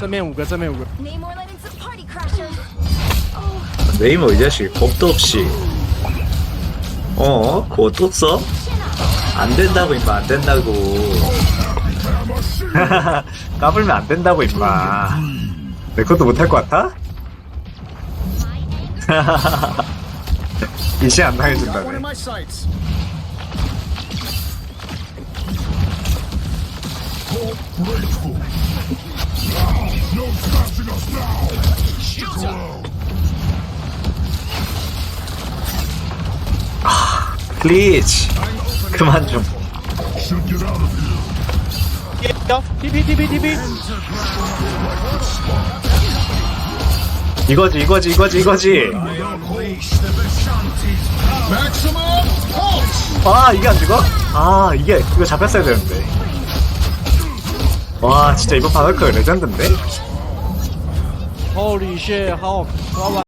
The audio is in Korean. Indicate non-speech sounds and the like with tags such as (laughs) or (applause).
正面五个，正面五个。 Namor letting some party crashers. 네이머 이 자식 겁도 없이 어? 그거 또 써? 안 된다고 임마 안 된다고 (laughs) 까불면 안 된다고 임마 내 것도 못할 것 같아? (laughs) 이시 안 당해준다네 sights. 플리즈 그만 좀 야, TP TP TP. 이거지 이거지 이거지 이거지. 아 이게 안 죽어? 아 이게 이거 잡혔어야 되는데 와 진짜 이번 바늘크 레전드인데? Holy shit，好，哇哇。